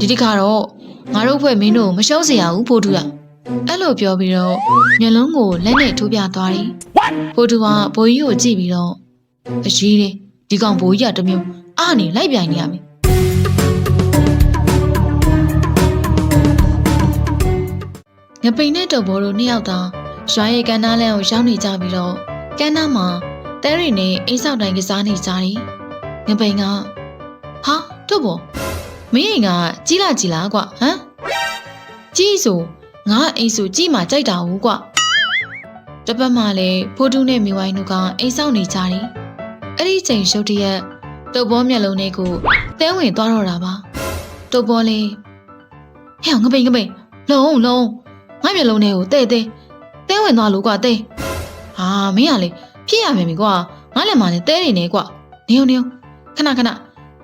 ဒီတစ်ခါတော့ငါတို့ဖွဲ့မင်းတို့မရှုံးစရာဘူးဖိုးတူကအဲ့လိုပြောပြီးတော့မျက်လုံးကိုလက်နဲ့ထိုးပြသွားတယ်ဖိုးတူကဘိုးကြီးကိုကြည့်ပြီးတော့အရေးတယ်ဒီကောင်ဘိုးကြီးကတမျိုးအာနေလိုက်ပြိုင်နေရမယ်ငပိန်နဲ့တော်ဘောတို့နှစ်ယောက်သာရွာရဲ့ကမ်းနားလမ်းကိုရောက်နေကြပြီးတော့ကမ်းနားမှာတဲရီနဲ့အိမ်ဆောက်တိုင်ကစားနေကြတယ်။ငပိန်ကဟာတော်ဘော မင်းအိမ်ကကြီးလာကြီးလားကွဟမ်ကြီးဆိုငါအိမ်ဆိုကြီးမှကြိုက်တာဘူးကွတစ်ပတ်မှလည်းဖိုးတူးနဲ့မိဝိုင်းတို့ကအိမ်ဆောက်နေကြတယ်အဲ့ဒီချိန်ရုတ်တရက်တုပ်ဘောမျက်လုံးလေးကိုတဲဝင်သွားတော့တာပါတုပ်ဘောလေးဟဲ့ငပိန်ငပိန်လုံးလုံးငါမျက်လုံးလေးကိုတဲ့တဲ့တဲဝင်သွားလို့ကွတဲ့ဟာမင်းကလေဖြစ်ရမယ်မီကွာငါလည်းမလည်းတဲနေနေကွနေုံနေုံခဏခဏ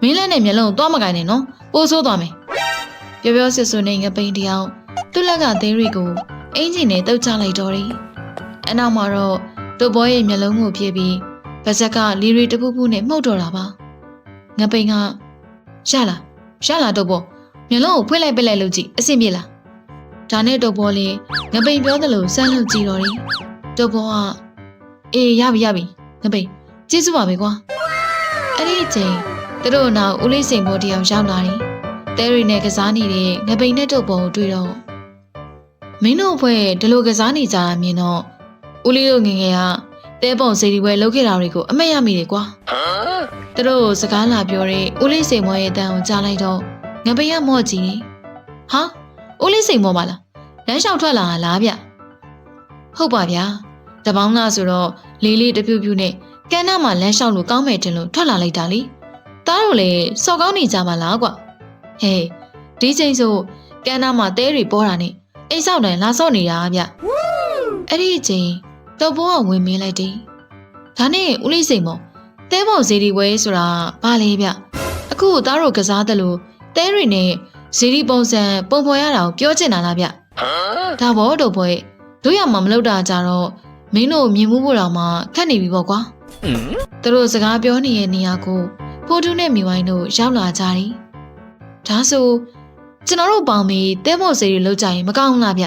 မင်းလည်းနဲ့မျက်လုံးကိုသွားမကိုင်းနဲ့နော် ပိုးဆိုးသွားမယ်။ပြောပြောဆွဆွနဲ့ငပိန်တယောက်သူ့လက်ကသေးရီကိုအင်ဂျင်နဲ့တုတ်ချလိုက်တော့တယ်။အနောက်မှာတော့တူဘောရဲ့မျက်လုံးကိုဖြည့်ပြီးဗဇက်ကလီရီတပူပူနဲ့မှုတ်တော့တာပါ။ငပိန်ကရလာရလာတူဘောမျက်လုံးကိုဖွင့်လိုက်ပစ်လိုက်လို့ကြည့်အဆင်ပြေလား။ဒါနဲ့တူဘောလေးငပိန်ပြောသလိုစမ်းလို့ကြည့်တော့တယ်။တူဘောကအေးရပြီရပြီငပိန်ကျေးဇူးပါပဲကွာ။အဲ့ဒီအချိန် သူတို့နောက်ဦးလေးစိန်ဘောတယောက်ရောက်လာတယ်။တဲရီနဲ့ကစားနေတဲ့ငပိန်နဲ့တုပ်ပုံကိုတွေ့တော့မင်းတို့အဖွဲ့ဒီလိုကစားနေကြတာမြင်တော့ဦးလေးတို့ငယ်ငယ်ကတဲပုံစီဒီပွဲလုပ်ခဲ့တာတွေကိုအမက်ရမိတယ်ကွာ။သူတို့စကားလာပြောတဲ့ဦးလေးစိန်ဘောရဲ့အတန်ကိုကြားလိုက်တော့ငပိန်ကမော့ကြည့်တယ်။ဟာဦးလေးစိန်ဘောပါလား။လမ်းလျှောက်ထွက်လာတာလားဗျ။ဟုတ်ပါဗျာ။တပေါင်းလားဆိုတော့လေးလေးတပြူးပြူးနဲ့ကန်းနာမှာလမ်းလျှောက်လို့ကောင်းမယ်တင်လို့ထွက်လာလိုက်တာလေ။ သားတို့လည်းစော်ကောင်းနေကြပါလားကွဟဲ့ဒီချိန်ဆိုကန်းနာမှာတဲတွေပေါ်တာနဲ့အိမ်ဆောက်တန်လာဆော့နေတာဗျအဲ့ဒီအချိန်တော့ဘောကဝင်မင်းလိုက်တယ်ဒါနဲ့ဦးလေးစိန်မောတဲပေါ်ဇေဒီဝဲဆိုတာဘာလဲဗျအခုသားတို့ကစားတယ်လို့တဲတွေနဲ့ဇေဒီပုံစံပုံဖော်ရတာကိုပြောချင်တာလားဗျဒါဘောတော့ဘောရဲ့တို့ရမှာမလုပ်တာကြတော့မင်းတို့မြင်မှုဖို့တော့မှခက်နေပြီပေါ့ကွာသူတို့စကားပြောနေတဲ့နေရာကို ဖိုးတူးနဲ့မိဝိုင်းတို့ရောက်လာကြတယ်။ဒါဆိုကျွန်တော်တို့ပေါင်းပြီးတဲမော့စေတွေလောက်ကြရင်မကောင်းဘူးလားဗျ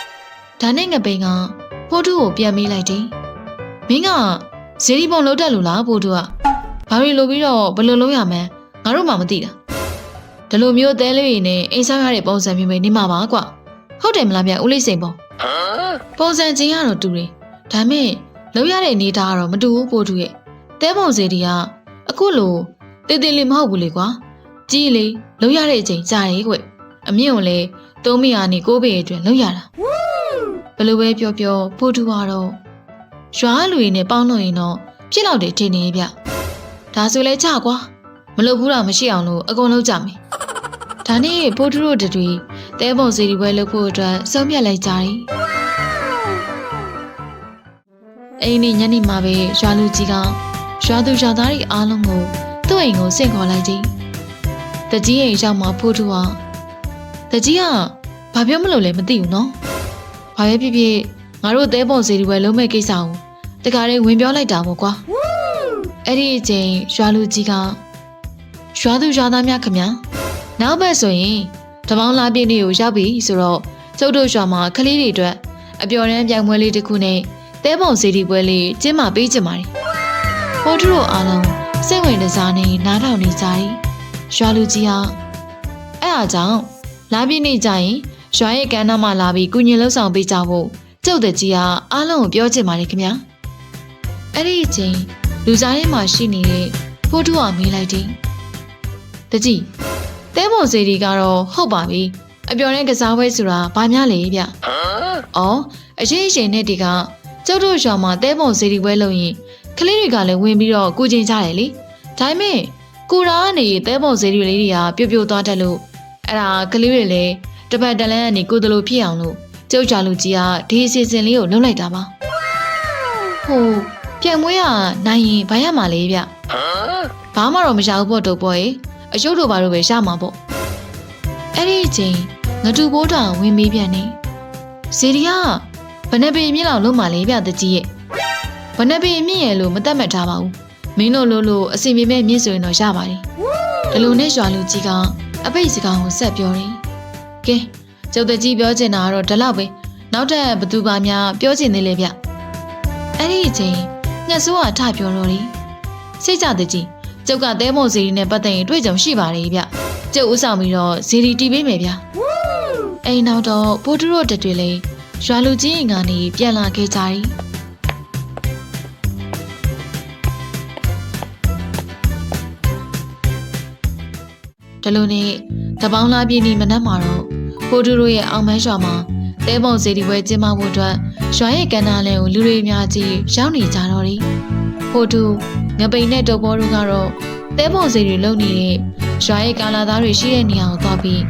။ဒါနဲ့ငပိန်ကဖိုးတူးကိုပြန်မေးလိုက်တယ်။မင်းကဇေဒီပုံလောက်တက်လို့လားဖိုးတူးကဘာတွေလိုပြီးတော့ဘယ်လိုလုပ်ရမလဲငါတို့မှမသိတာ။ဒီလိုမျိုးတဲလေးတွေနဲ့အိမ်ဆောက်ရတဲ့ပုံစံမျိုးပဲနေမှာပါကွ။ဟုတ်တယ်မလားဗျဦးလေးစိန်ပုံ။ပုံစံချင်းကတော့တူတယ်။ဒါမဲ့လောက်ရတဲ့အနေထားကတော့မတူဘူးဖိုးတူးရဲ့။တဲပုံစေတီက အခုလိုတေးသေးလေးမဟုတ်ဘူးလေကွာကြီးလေလုံးရတဲ့အချိန်ကြာတယ်ကွအမြင့်ကိုလေသုံးမိဟာနေကိုးပေအတွင်းလုံးရတာဘယ်လိုပဲပြောပြောဖိုးတူကတော့ရွာလူတွေနဲ့ပေါင်းလို့ရင်တော့ဖြစ်တော့တယ်ထင်နေဗျဒါဆိုလဲကြကွာမလုပ်ဘူးတာမရှိအောင်လို့အကုန်လုံးကြမယ်ဒါနဲ့ဖိုးတူတို့တွေတဲပုံစီဒီပွဲလုပ်ဖို့အတွက်စုံပြတ်လိုက်ကြတယ်အိမ်นี่ညနေမှာပဲရွာလူကြီးက ရွာသူရွာသားတွေအားလုံးကိုသူ့အိမ်ကိုဆင့်ခေါ်လိုက်ခြင်းတကြီးအိမ်ရောက်မှဖိုးထူအောင်တကြီးကဘာပြောမလို့လဲမသိဘူးနော်ဘာပဲဖြစ်ဖြစ်ငါတို့သဲပုံစီဒီဝယ်လုံးမဲ့ကိစ္စကိုတခါလေးဝင်ပြောလိုက်တာပေါ့ကွာအဲ့ဒီအချိန်ရွာလူကြီးကရွာသူရွာသားများခမညာနောက်ဘက်ဆိုရင်တပေါင်းလာပြည့်နေ့ကိုရောက်ပြီဆိုတော့ကျုပ်တို့ရွာမှာကလေးတွေအတွက်အပျော်တမ်းပြိုင်ပွဲလေးတစ်ခုနဲ့သဲပုံစီဒီပွဲလေးကျင်းပပေးကြပါမယ်။ ပေါ်ထရိုအားလုံးစိတ်ဝင်စားနေနားထောင်နေကြတယ်။ရွာလူကြီးဟာအဲ့အားကြောင့်လာပြည့်နေကြရင်ရွာရဲ့ကမ်းနားမှာလာပြီးကုညင်လှုပ်ဆောင်ပေးကြဖို့ကျုပ်တကြီးဟာအားလုံးကိုပြောချင်ပါတယ်ခင်ဗျာ။အဲ့ဒီအချိန်လူစားထဲမှာရှိနေတဲ့ဖိုးထူဟာမေးလိုက်တယ်။တကြီးတဲမော်စီဒီကတော့ဟုတ်ပါပြီ။အပျော်တဲ့ကစားပွဲဆိုတာဘာများလဲဗျ။အော်အရှိအရှိနဲ့ဒီကကျုပ်တို့ရွာမှာတဲမော်စီဒီပွဲလုပ်ရင် ကလေးတွေကလည်းဝင်ပြီးတော့ကုကျင်ကြတယ်လေဒါပေမဲ့ကိုရာကနေတဲပုံစေးတွေလေးတွေကပြို့ပြို့သွားတတ်လို့အဲ့ဒါကလေးတွေလည်းတစ်ပတ်တလန်းကနေကိုယ်တလို့ဖြစ်အောင်လို့ကျုပ်ချလူကြီးကဒီအစီအစဉ်လေးကိုလုပ်လိုက်တာပါဟိုပြန်မွေးကနိုင်ရင်ဘာရမှာလဲဗျဘာမှတော့မရဘူးပေါ့တော့ပေါ့ရေအယုတ်တို့ဘာလို့ပဲရမှာပေါ့အဲ့ဒီအချိန်ငတူဘိုးတောင်ဝင်မေးပြန်နေစီရီကဘယ်နှပေမြင့်လောက်လုံးမှလဲဗျတကြီးရဲ့ ဘနပေမြင့်ရလို့မတတ်မှတ်ထားပါဘူးမင်းတို့လို့လို့အစီအမေမဲ့မြင့်ဆိုရင်တော့ရပါတယ်ဒီလိုနဲ့ရွာလူကြီးကအပိတ်စကားကိုဆက်ပြောတယ်ကဲကျုပ်တကြီးပြောချင်တာကတော့ဒီလောက်ပဲနောက်ထပ်ဘသူပါများပြောချင်သေးလေဗျအဲ့ဒီအချိန်ငှက်ဆိုးကထပြောတော့တယ်စိတ်ကြတကြီးကျုပ်ကသဲမုံစီရီနဲ့ပတ်သက်ရင်တွေ့ကြုံရှိပါတယ်ဗျကျုပ်ဥဆောင်ပြီးတော့ဇီရီတီးပေးမယ်ဗျအိမ်နောက်တော့ပိုတူတို့တက်တွေလည်းရွာလူကြီးအိမ်ကနေပြန်လာခဲ့ကြတယ် ဒီလိုနဲ့တပေါင်းလားပြည့်နေမနက်မှာတော့ဖိုတူတို့ရဲ့အောင်မန်းရွာမှာတဲပုံစီဒီပွဲကျင်းပဖို့အတွက်ရွာရဲ့ကန္နာလန်ကိုလူတွေအများကြီးရောက်နေကြတော့တယ်။ဖိုတူငပိန်နဲ့တုပ်ပေါ်တို့ကတော့တဲပုံစီတွေလုံနေတဲ့ရွာရဲ့ကာလာသားတွေရှိတဲ့နေရာကိုသွားပြီး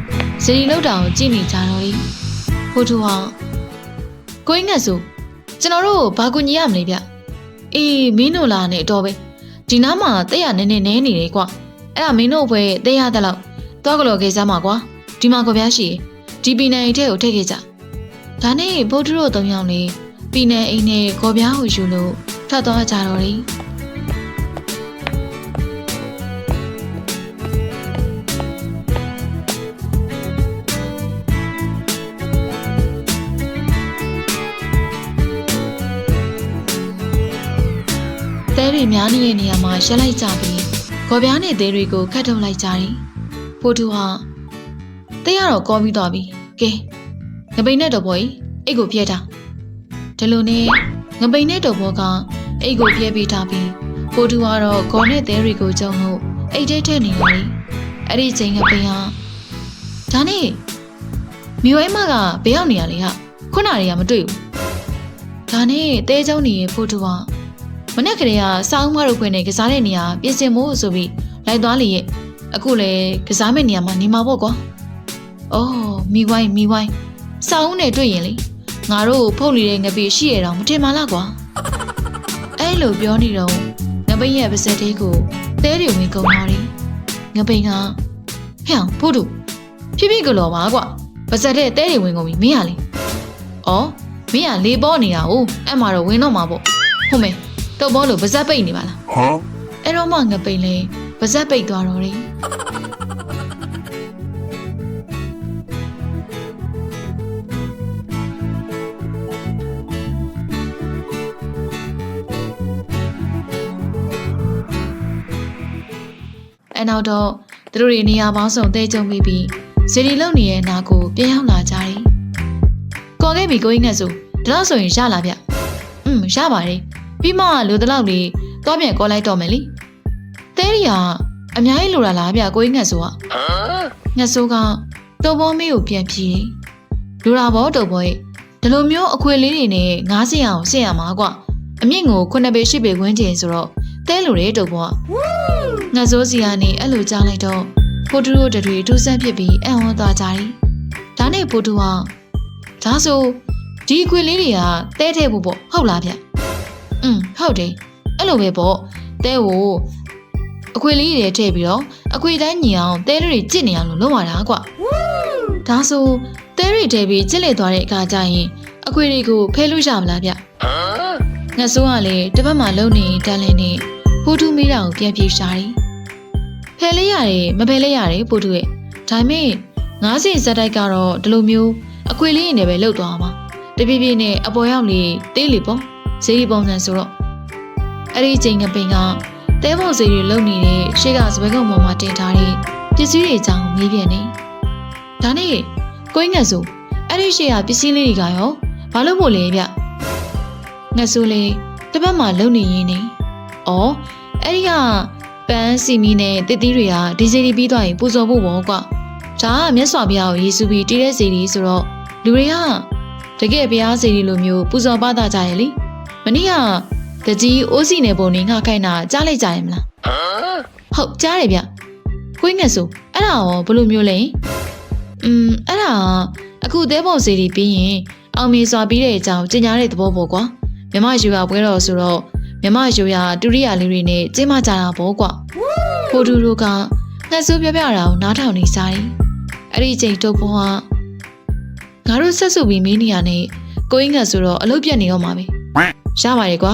စီဒီလောက်တာကိုကြည့်နေကြတော့တယ်။ဖိုတူဟာကိုင်းငတ်ဆိုကျွန်တော်တို့ဘာကူညီရမလဲဗျ။အေးမင်းတို့လာနေအတော်ပဲဒီနားမှာတက်ရနေနေနေနေတယ်ကွာ။ အဲ့ဒါမင်းတို့ဘွဲတဲရတဲ့လောက်သွားကြလို့ခေစားမှာကွာဒီမှာကိုပြားရှိဒီပီနယ်အိမ်ထဲကိုထည့်ခဲ့ကြဒါနဲ့ဗုဒ္ဓတို့သုံးယောက်လေးပီနယ်အိမ်နဲ့ကိုပြားကိုယူလို့ထွက်သွားကြတော့တယ်တဲတွေများနေတဲ့နေရာမှာရက်လိုက်ကြပြီး ကော်ပြားနဲ့သေးတွေကိုခတ်ထုတ်လိုက်ကြတယ်။ဖိုတူဟာတဲရတော့ကောပြီးသွားပြီ။ကဲငပိန်နဲ့တော်ဘောကြီးအိတ်ကိုပြဲထား။ဒီလိုနဲ့ငပိန်နဲ့တော်ဘောကအိတ်ကိုပြဲပေးထားပြီးဖိုတူကတော့ကော်နဲ့သေးတွေကိုကြုံလို့အိတ်ထဲထည့်နေတယ်။အဲ့ဒီချိန်ငပိန်ဟာဒါနဲ့မိဝဲမကဘယ်ရောက်နေရလဲဟာခုနတွေကမတွေ့ဘူး။ဒါနဲ့တဲကျုံနေရဲ့ဖိုတူဟာ မနေ့ကလေးကစောင်းမတို့ခွင့်နဲ့ကစားတဲ့နေရာပြင်ဆင်ဖို့ဆိုပြီးလိုက်သွားလေရဲ့အခုလေကစားမဲ့နေရာမှာနေမှာပေါ့ကွာ။အော်မိဝိုင်းမိဝိုင်းစောင်းနဲ့တွေ့ရင်လေငါတို့ဖုတ်နေတဲ့ငပိရှိရတော့မတင်ပါလားကွာ။အဲ့လိုပြောနေတော့ငပိရဲ့ပါစက်သေးကိုတဲတွေဝင်ကုန်သွားတယ်။ငပိကဟဲ့အောင်ဖို့တို့ဖြည်းဖြည်းကလောပါကွာပါစက်တဲ့တဲတွေဝင်ကုန်ပြီမင်းရလေ။အော်မင်းကလေပေါ်နေတာ哦အဲ့မှာတော့ဝင်တော့မှာပေါ့ဟုတ်မယ် တော့ဘောလို့ပါဇက်ပိတ်နေပါလား Huh? အဲ့တော့မှငပိန်လဲပါဇက်ပိတ်သွားတော့တယ်အဲ့နောက်တော့သူတို့တွေနေရာပေါင်းစုံတဲကြုံပြီးပြီးဇီရီလုံနေရဲ့နာကိုပြန်ရောက်လာကြတယ်။ကော်ခဲ့ပြီကိုင်းငတ်ဆိုဒါတော့ဆိုရင်ရလာဗျ။อืมရပါတယ်။ ပြီးမှလူတလောက်လေးတော့ပြန်ကော်လိုက်တော့မယ်လေ။တဲရီကအများကြီးလိုတာလားဗျကိုင်းငတ်ဆိုက Huh? ငတ်ဆိုးကတုပ်ပေါ်မေးကိုပြန်ပြေးလူတာဘောတုပ်ပေါ်ရဲ့ဒီလိုမျိုးအခွေလေးတွေနဲ့ငားစင်အောင်ဆင်ရမှာကွအမြင့်ကိုခုနှစ်ပေရှစ်ပေခွင်းကျင်ဆိုတော့တဲလိုတဲ့တုပ်ပေါ်ကငတ်ဆိုးစီကနေအဲ့လိုကြားလိုက်တော့ပိုတူတို့တွေဒူးဆန်းဖြစ်ပြီးအံ့ဩသွားကြတယ်ဒါနဲ့ပိုတူကဒါဆိုဒီအခွေလေးတွေကတဲထဲဖို့ပေါ့ဟုတ်လားဗျ อืมဟုတ်တယ်အဲ့လိုပဲပေါ့တဲကိုအခွေလေးတွေထည့်ပြီးတော့အခွေတိုင်းညီအောင်တဲတွေကြစ်နေအောင်လို့လုပ်ရတာကွဒါဆိုတဲတွေထည့်ပြီးကြစ်လေသွားတဲ့အခါကျရင်အခွေတွေကိုဖဲလို့ရမလားဗျ Huh? ငါဆိုးကလည်းတစ်ပတ်မှလုံနေတန်းလင်းနေဖူးထူးမိတာကိုပြန်ပြေရှာတယ်ဖဲလေးရတယ်မဖဲလေးရတယ်ပို့တူရဲ့ဒါပေမဲ့ငါးစင်ဇက်တိုက်ကတော့ဒီလိုမျိုးအခွေလေးနဲ့ပဲလှုပ်သွားမှာတပြည့်ပြည့်နဲ့အပေါ်ရောက်လေတေးလေပေါ့ ဈေးဒီပုံစံဆိုတော့အဲ့ဒီချိန်ကပင်ကတဲဖို့ဈေးတွေလုံနေတဲ့ရှေ့ကစပယ်ကုန်းပေါ်မှာတင်ထားတဲ့ပစ္စည်းတွေအကြောင်းမေးပြန်နေဒါနဲ့ကိုင်းငတ်ဆိုအဲ့ဒီရှေ့ကပစ္စည်းလေးတွေကရောဘာလို့မို့လဲဗျငါဆိုလေတစ်ပတ်မှလုံနေရင်းနေ။အော်အဲ့ဒီကပန်းစီမီနဲ့တစ်သီးတွေကဒီစီဒီပြီးသွားရင်ပူဇော်ဖို့ပေါ့ကွာ။ဒါကမြတ်စွာဘုရားကိုယေရှုပြီးတည်တဲ့စီဒီဆိုတော့လူတွေကတကယ်ဘုရားစီဒီလိုမျိုးပူဇော်ပါတာကြရဲ့လေ။ မနေ့ကတကြီးအိုးစီနယ်ပုံနေငှခိုင်းတာကြားလိုက်ကြရဲ့မလား Huh? ။ဟုတ်ကြားတယ်ဗျ။ကိုင်းငယ်ဆိုအဲ့ဒါရောဘယ်လိုမျိုးလဲ။อืมအဲ့ဒါကအခုသေးပုံစီဒီပြီးရင်အောင်မေစွာပြီးတဲ့အကြောင်းကျင်ညာတဲ့သဘောပေါ့ကွာ။မြမယူရပွဲတော်ဆိုတော့မြမယူရဒုတိယလေးတွေနဲ့ကျင်းမကြတာပေါ့ကွဖိုတူတို့ကငှက်ဆိုးပြပြတာကိုနားထောင်နေစားတယ်အဲ့ဒီချိန်တုပ်ပေါ်ကငါတို့ဆက်စုပြီးမင်းနေရနဲ့ကိုင်းငှက်ဆိုတော့အလုပ်ပြတ်နေတော့မှာပဲ ရပါတယ်ကွာ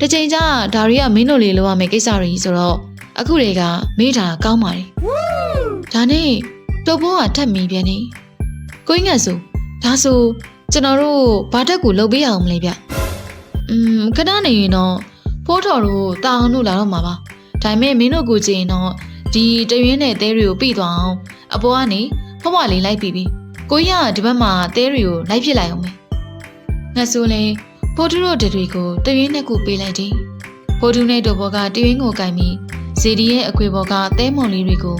တစ်ချိန်ကျဒါရီကမင်းတို့လေးလိုရမယ်ကိစ္စတွေဆိုတော့အခုတွေကမေးတာကောင်းပါတယ်ဒါနဲ့တော်ဘောကထပ်မိပြန်နေကိုင်းငတ်ဆိုဒါဆိုကျွန်တော်တို့ဘာတက်ကိုလှုပ်ပေးရအောင်မလဲဗျอืมခဏနေရင်တော့ဖိုးတော်တို့တာအောင်တို့လာတော့မှာပါဒါပေမဲ့မင်းတို့ကိုကြည့်ရင်တော့ဒီတရွင်းနဲ့သဲတွေကိုပြီးသွားအောင်အပေါ်ကနေဖွားဖွားလေးလိုက်ပြီးပြီကိုကြီးကဒီဘက်မှာသဲတွေကိုလိုက်ဖြစ်လိုက်အောင်မယ်ငတ်ဆိုလေ ဖိုးတူတို့တွေကိုတရွင်းနဲ့ကိုပေးလိုက်တယ်ဖိုးတူနဲ့တို့ဘောကတရွင်းကိုကင်ပြီးဇေဒီရဲ့အခွေဘောကသဲမွန်လေးတွေကို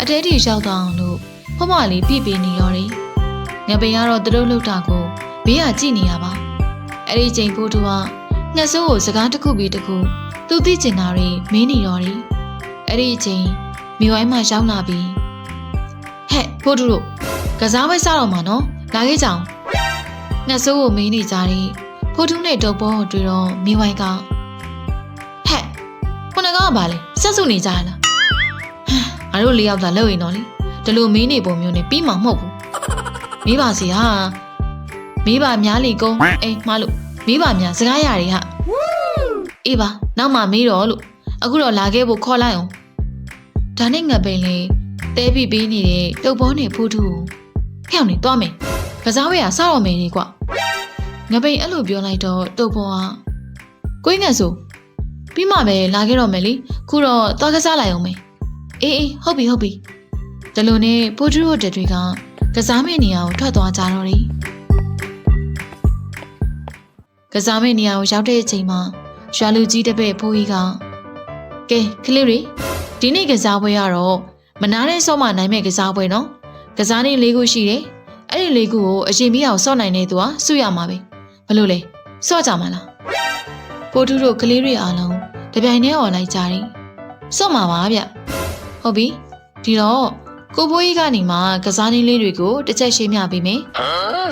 အတဲတီရောက်သွားအောင်လို့ဖွားဖွားလေးပြပြနေရောတယ်ငပိန်ကတော့သူတို့လှုပ်တာကိုဘေးကကြည့်နေရပါအဲ့ဒီချိန်ဖိုးတူကငှက်ဆိုးကိုစကားတစ်ခုပြီးတစ်ခုသူသိကျင်တာတွေမင်းနေရောတယ်အဲ့ဒီချိန်မိဝိုင်းမှရောက်လာပြီးဟဲ့ဖိုးတူတို့ကစားပွဲစတော့မှာနော်လာခဲ့ကြအောင်ငှက်ဆိုးကိုမင်းနေကြတယ် ဖိုးတူနဲ့တုပ်ပေါ်ကိုတွေ့တော့မိဝိုင်းကဟဲ့ခုနကကဘာလဲဆက်စုနေကြရလားငါတို့လေးယောက်သာလောက်ရင်တော့လေဒီလိုမင်းနေပုံမျိုးနဲ့ပြီးမှာမဟုတ်ဘူးမိပါစီဟာမိပါများလီကုန်းအေးမလို့မိပါများစကားရတယ်ဟာအေးပါနောက်မှမေးတော့လို့အခုတော့လာခဲ့ဖို့ခေါ်လိုက်အောင်ဒါနဲ့ငါပိန်လေးတဲပြီးပြီးနေတဲ့တုပ်ပေါ်နေဖိုးထူကိုဟဲ့အောင်နေသွားမယ်ကစားဝဲကစတော့မယ်နေကွ ငါပိန်အဲ့လိုပြောလိုက်တော့တုပ်ပေါ်ကကိုင်းငတ်ဆိုပြီးမှပဲလာခဲ့တော့မယ်လေခုတော့သွားကစားလိုက်အောင်မယ်အေးအေးဟုတ်ပြီဟုတ်ပြီဒါလိုနဲ့ပိုဒူရိုတက်တွေကကစားမဲ့နေရာကိုထွက်သွားကြတော့တယ်ကစားမဲ့နေရာကိုရောက်တဲ့အချိန်မှာရွာလူကြီးတစ်ပည့်ဖိုးကြီးကကဲခလေးတွေဒီနေ့ကစားပွဲကတော့မနာတဲ့ဆော့မနိုင်မဲ့ကစားပွဲနော်ကစားနေလေးခုရှိတယ်အဲ့ဒီလေးခုကိုအရင်ပြီးအောင်ဆော့နိုင်တဲ့သူကစုရမှာပဲ ဘလို့လဲဆော့ကြမှာလားပိုဒူရိုကလေးတွေအားလုံးတပြိုင်တည်းអော်လိုက်ကြတယ်ဆော့မှာပါဗျဟုတ်ပြီဒီတော့ကိုဘိုးကြီးကနေမှကစားနည်းလေးတွေကိုတစ်ချက်ရှင်းပြပေးမယ်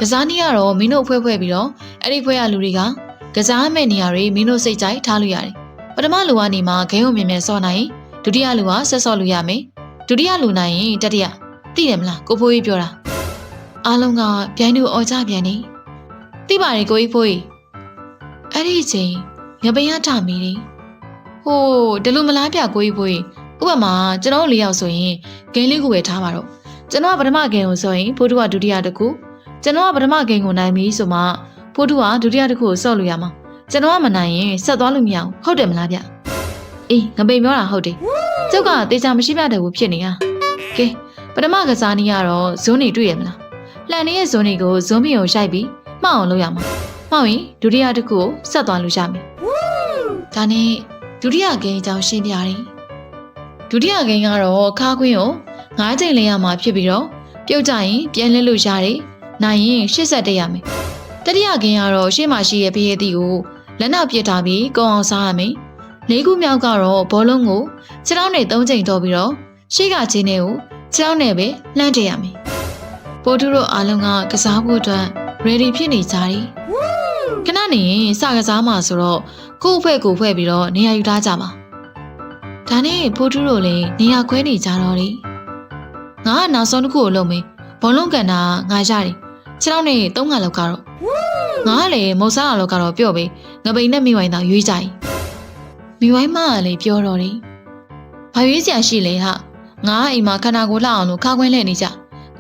ကစားနည်းကတော့မင်းတို့ဖွဲ့ဖွဲ့ပြီးတော့အဲ့ဒီဖွဲ့ရလူတွေကကစားမဲ့နေရာတွေမင်းတို့စိတ်ကြိုက်ထားလို့ရတယ်ပထမလူကနေမှဂိမ်းကိုမြင်မြင်စော့နိုင်ဒုတိယလူကဆက်စော့လို့ရမယ်ဒုတိယလူနိုင်ရင်တတိယသိတယ်မလားကိုဘိုးကြီးပြောတာအားလုံးကပြိုင်သူအော်ကြပြန်နေ သိပါတယ်ကိုကြီးဖိုးကြီးအဲ့ဒီအချိန်ငပင်ရထမိတယ်ဟိုးဒီလိုမလားပြကိုကြီးဖိုးကြီးဥပမာကျွန်တော်တို့လေးယောက်ဆိုရင်ဂိမ်းလေးကိုပဲထားပါတော့ကျွန်တော်ကပထမဂိမ်းကိုဆိုရင်ဖိုးတူကဒုတိယတစ်ခုကျွန်တော်ကပထမဂိမ်းကိုနိုင်ပြီဆိုမှဖိုးတူကဒုတိယတစ်ခုကိုဆော့လို့ရမှာကျွန်တော်ကမနိုင်ရင်ဆက်သွားလို့မရအောင်ဟုတ်တယ်မလားဗျအေးငပိန်ပြောတာဟုတ်တယ်ကျုပ်ကတေချာမရှိပြတဲ့ဘူးဖြစ်နေတာကဲပထမကစားနည်းကတော့ဇွန်းနေတွေ့ရမလားလှန်နေတဲ့ဇွန်းတွေကိုဇွန်းမီကိုရိုက်ပြီး မှောက်အောင်လုပ်ရမှာမှောက်ရင်ဒုတိယတစ်ခုကိုဆက်သွားလို့ရမယ်ဒါနဲ့ဒုတိယဂိမ်းအကြောင်းရှင်းပြတယ်ဒုတိယဂိမ်းကတော့ခါခွင်းကို9ချိန်လဲရမှာဖြစ်ပြီးတော့ပြုတ်ကြရင်ပြန်လဲလို့ရတယ်။နိုင်ရင်80တက်ရမယ်။တတိယဂိမ်းကတော့ရှေ့မှာရှိရဲ့ဖေးရည်တီကိုလက်နောက်ပစ်ထားပြီးကုံအောင်စားရမယ်။လေးခုမြောက်ကတော့ဘောလုံးကိုခြေထောက်နဲ့3ချိန်တော့ပြီးတော့ရှေ့ကချင်းနဲ့ကိုခြေထောက်နဲ့ပဲလှမ်းထည့်ရမယ်။ပိုတူတို့အားလုံးကကစားဖို့အတွက် ready ဖြစ်နေကြတယ်။ခဏနေရင်စကစားမှာဆိုတော့ကိုယ့်အဖွဲကိုယ်ဖွဲ့ပြီးတော့နေရာယူထားကြပါ။ဒါနဲ့ဖိုးထူးတို့လည်းနေရာခွဲနေကြတော့တယ်ငါကနောက်ဆုံးတစ်ခုကိုလုပ်မယ်ဘောလုံးကန်တာငါရတယ်ခြေထောက်နဲ့သုံးခါလောက်ကတော့ငါကလည်းမုတ်စားလောက်ကတော့ပြော့ပဲငပိန်နဲ့မိဝိုင်းသာရွေးကြ යි မိဝိုင်းမကလည်းပြောတော့တယ်ဘာရွေးစရာရှိလဲဟာငါကအိမ်မှာခန္ဓာကိုယ်လှအောင်လို့ခါခွင်းလှည့်နေကြ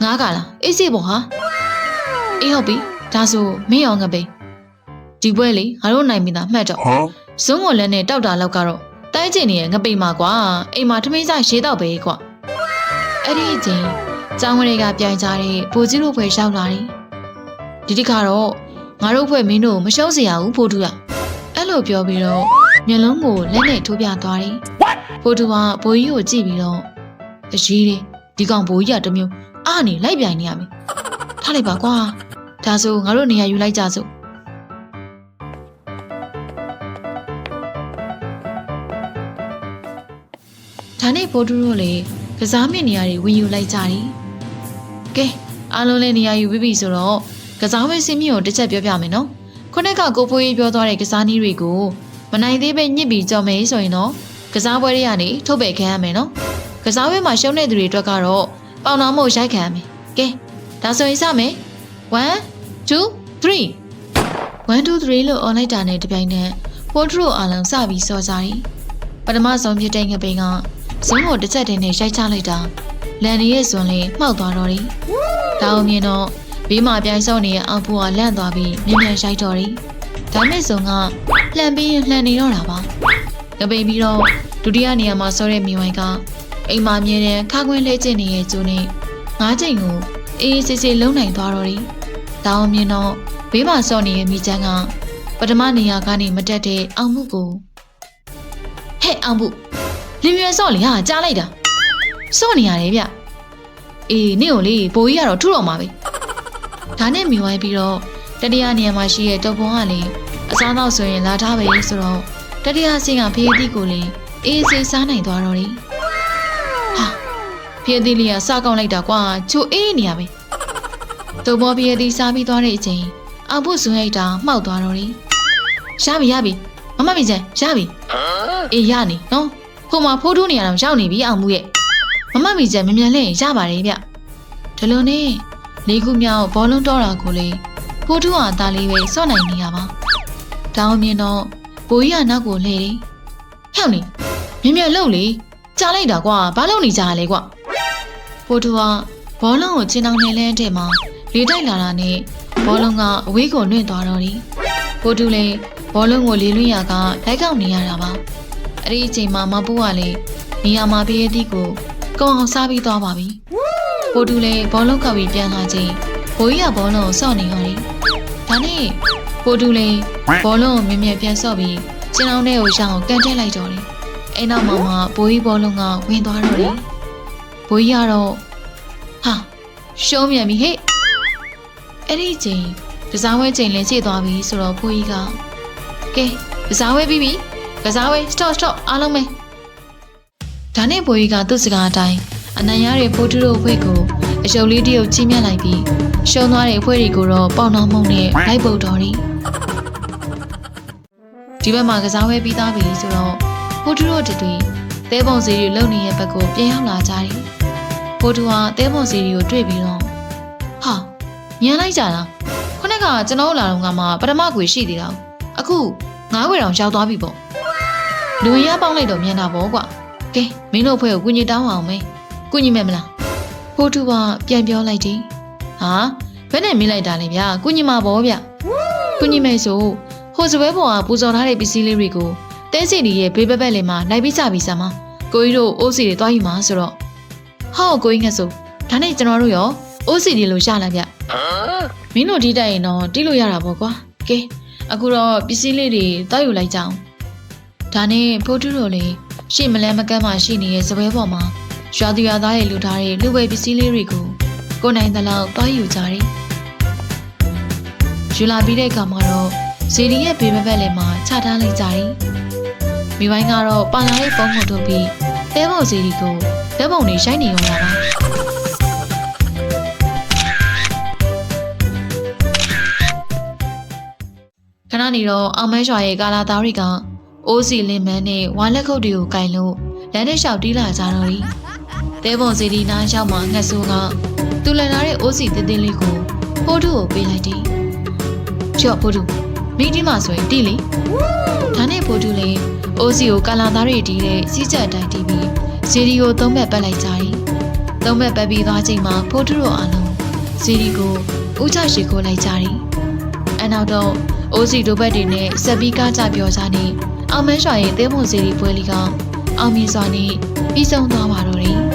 ငါကလားအေးစေပေါ့ဟာအေးဟုတ်ပြီ ဒါဆိုမင်းအောင်ငပိန်ဒီပွဲလေငါတို့နိုင်ပြီသားမှတ်တော့ဇွန်းကိုလည်းနဲ့တောက်တာလောက်ကတော့တဲကျင်နေရငပိန်မှာကွာအိမ်မှာထမင်းစားရေးတော့ပဲကွာအဲ့ဒီအချိန်ကျောင်းဝင်းတွေကပြိုင်ကြတဲ့ဘိုကြီးတို့ဖွဲ့ရောက်လာတယ်ဒီတစ်ခါတော့ငါတို့ဖွဲ့မင်းတို့မရှုံးစရာဘူးဖိုတူကအဲ့လိုပြောပြီးတော့မျက်လုံးကိုလက်နဲ့ထိုးပြသွားတယ်ဖိုတူကဘိုကြီးကိုကြည့်ပြီးတော့အရေးတယ်ဒီကောင်ဘိုကြီးကတမျိုးအာနေလိုက်ပြိုင်နေရမယ်ထားလိုက်ပါကွာ ဒါဆိုငါတို့နေရာယူလိုက်ကြစို့ဒါနဲ့ဘိုးတူတို့လည်းကစားမင်နေရာတွေဝင်ယူလိုက်ကြတယ်။ကဲအားလုံးလည်းနေရာယူပြီးပြီဆိုတော့ကစားဝဲစင်းမြင့်ကိုတစ်ချက်ပြောပြမယ်နော်။ခုနကကိုဖိုးကြီးပြောသွားတဲ့ကစားနည်းတွေကိုမနိုင်သေးပဲညစ်ပြီးကြော်မယ်ဆိုရင်တော့ကစားပွဲတွေကနေထုတ်ပယ်ခံရမယ်နော်။ကစားဝဲမှာရှုံးတဲ့သူတွေအတွက်ကတော့ပေါင်တော်မို့ရိုက်ခံရမယ်။ကဲဒါဆိုရင်စမယ်1 2 3 1 2 3လို့អော်လိုက်တာနဲ့တပြိုင်နက်ဖိုးထရိုအားလုံးစပြီးစော်ကြတယ်။ပထမဆုံးဖြစ်တဲ့ငပိန်ကဇုံးကိုတစ်ချက်တည်းနဲ့ရိုက်ချလိုက်တာလန်နေရဲ့စွန်လေးမှောက်သွားတော့တယ်။ဒါအောင်မြင်တော့ဘေးမှာပြိုင်ဆော့နေတဲ့အောင်ဖူကလန့်သွားပြီးမြင်မြန်ရိုက်တော့တယ်။ဒါမဲ့စွန်ကလှန်ပြီးရင်လှန်နေတော့တာပါ။ငပိန်ပြီးတော့ဒုတိယနေရာမှာဆော့တဲ့မိဝိုင်းကအိမ်မှာမြင်တဲ့ခါခွင်းလဲကျင်နေတဲ့ကျိုးနဲ့ငါးချိန်ကိုအေးအေးဆေးဆေးလုံနိုင်သွားတော့တယ်။ ဒါအောင်မြင်တော့ဘေးမှာဆော့နေတဲ့မိချမ်းကပထမနေရာကနေမတက်တဲ့အောင်မှုကိုဟဲ့အောင်မှုလင်မြွယ်ဆော့လေဟာကြားလိုက်တာဆော့နေရတယ်ဗျအေးနေ့ကိုလေဘိုးကြီးကတော့ထုတော့မှာပဲဒါနဲ့မြင်ဝိုင်းပြီးတော့တတိယနေရာမှာရှိတဲ့တော်ပုံကလေအစားတော့ဆိုရင်လာထားပဲဆိုတော့တတိယဆင်းကဖေးသီးကိုလေအေးဆေးစားနိုင်သွားတော့တယ်ဟာဖေးသီးလေးကစားကောင်းလိုက်တာကွာချိုအေးနေရပဲ တော်ပေါ်ဖေးသီးစားပြီးသွားတဲ့အချိန်အောင်ဖို့ဇွန်ရိုက်တာမှောက်သွားတော့တယ်ရပြီရပြီမမမိချင်ရပြီအေးရနေနော်ဟိုမှာဖိုးထိုးနေရတော့ရောက်နေပြီအောင်မှုရဲ့မမမီချက်မြင်မြန်လေးရပါတယ်ဗျဒီလိုနဲ့လေးခုမြောက်ဘောလုံးတော့တာကိုလေဖိုးထိုးဟာသားလေးပဲစော့နိုင်နေရပါတောင်းမြင်တော့ဘိုးကြီးကနောက်ကိုလှည့်တယ်ဟဲ့နေမြင်မြန်လှုပ်လေကြားလိုက်တာကွာဘာလို့နေကြရလဲကွာဖိုးထိုးကဘောလုံးကိုချင်းအောင်နေလဲတဲ့မှာ လေတိုက်လာတာနဲ့ဘောလုံးကအဝေးကိုလွင့်သွားတော့တယ်ဖိုးထိုးလည်းဘောလုံးကိုလေလွင့်ရကလိုက်ကောက်နေရတာပါအဲ့ဒီအချိန်မှာမပူးကလည်းနေရာမှာပြည့်သည့်ကိုကောင်းအောင်စားပြီးသွားပါပြီ။ပိုတူလည်းဘောလုံးကောက်ပြီးပြန်လာချိန်ဘိုးကြီးကဘောလုံးကိုစော့နေရော်တယ်။ဒါနဲ့ပိုတူလည်းဘောလုံးကိုမြင်မြင်ပြန်စော့ပြီးကျင်းအောင်တဲ့ကိုရှောင်းကန်တက်လိုက်တော့တယ်။အဲ့နောက်မှာမှဘိုးကြီးဘောလုံးကဝင်သွားတော့တယ်။ဘိုးကြီးကတော့ဟာရှုံးမြန်ပြီဟဲ့။ အဲ့ဒီအချိန်ကစားဝဲချိန်လည်းခြေသွားပြီဆိုတော့ဘိုးကြီးကကဲကစားဝဲပြီးပြီကစားဝေး stop stop အားလုံးပဲဒါနဲ့ဘိုးကြီးကသူ့စကားအတိုင်းအနံ့ရတဲ့ဖိုးထုတို့အဖွဲ့ကိုအယုံလေးတရုပ်ချင်းမြတ်လိုက်ပြီးရှုံသွားတဲ့အဖွဲ့တွေကိုတော့ပေါင်နှောင်းမှုန့်နဲ့လိုက်ပုတ်တော်တယ်ဒီဘက်မှာကစားဝဲပြီးသားပြီဆိုတော့ဖိုးထုတို့တတွေသဲပုံစီတွေလုံနေတဲ့ဘက်ကိုပြန်ရောက်လာကြတယ်ဖိုးထုကသဲပုံစီတွေကိုတွေ့ပြီးတော့ဟာ ညံလိုက်ကြတာခုနကကျွန်တော်တို့လာတော့ကမှပထမကွေရှိသေးတာအခုငါးခွေတောင်ရောက်သွားပြီပေါ့လူရင်းပေါင်းလိုက်တော့မြန်တာပေါ့ကွာကဲမင်းတို့အဖွဲ့ကိုကုညီတောင်းအောင်မေးကုညီမယ်မလားဖိုးတူကပြန်ပြောလိုက်တယ်ဟာဘယ်နဲ့မေးလိုက်တာလဲဗျာကုညီမှာပေါ့ဗျကုညီမယ်ဆိုဟိုစပွဲပေါ်ကပူဇော်ထားတဲ့ပစ္စည်းလေးတွေကိုတဲစီဒီရဲ့ဘေးဘက်ဘက်လေးမှာလိုက်ပြီးကြပြီးစမ်းမကိုကြီးတို့အိုးစီတွေတွားယူမှာဆိုတော့ဟောကိုကြီးငှက်ဆိုဒါနဲ့ကျွန်တော်တို့ရော အိုးစီတွေလို့ရှာလာဗျမင်းတို့ဒီတိုက်ရင်တော့တီးလို့ရတာပေါ့ကွာကဲအခုတော့ပစ္စည်းလေးတွေတွားယူလိုက်ကြအောင်ဒါနဲ့ဖိုးတူတို့လည်းရှေ့မလန်းမကန်းမှရှိနေတဲ့စပွဲပေါ်မှာရွာသူရွာသားတွေလူထားတဲ့လူဝဲပစ္စည်းလေးတွေကိုကိုယ်နိုင်သလောက်တွားယူကြတယ်။ယူလာပြီးတဲ့အခါမှာတော့ဇီဒီရဲ့ဘေးဘက်ဘက်လည်းမှာချထားလိုက်ကြတယ်။မိပိုင်းကတော့ပါလာတဲ့ပုံကိုထုတ်ပြီးတဲပုံဇီဒီကိုတဲပုံတွေရှိုင်းနေရောလာပါ ခဏနေတော့အောင်မဲရွာရဲ့ကာလာသားတွေကအိုးစီလင်မန်းနဲ့ဝါလက်ခုပ်တွေကိုကင်လို့လမ်းထဲလျှောက်တီးလာကြတော့တယ်။တဲပုံစီဒီနားရောက်မှငှက်ဆိုးကသူ့လန်လာတဲ့အိုးစီတင်းတင်းလေးကိုဖိုးထုကိုပေးလိုက်တယ်။ချော့ဖိုးထုမိဒီမှာဆိုရင်တီးလေ။ဒါနဲ့ဖိုးထုလည်းအိုးစီကိုကာလာသားတွေတီးတဲ့စီးချက်အတိုင်းတီးပြီးစီဒီကိုသုံးဘက်ပတ်လိုက်ကြတယ်။သုံးဘက်ပတ်ပြီးသွားချိန်မှာဖိုးထုတို့အားလုံးစီဒီကိုဥချရှိခိုးလိုက်ကြတယ်။အနောက်တော့ အိုးစီတို့ဘက်တွေနဲ့ဆက်ပြီးကားကြပြောကြနေအောင်မန်းရွာရဲ့သဲမွန်စီရီပွဲလီကအောင်မြင်စွာနဲ့ပြီးဆုံးသွားပါတော့တယ်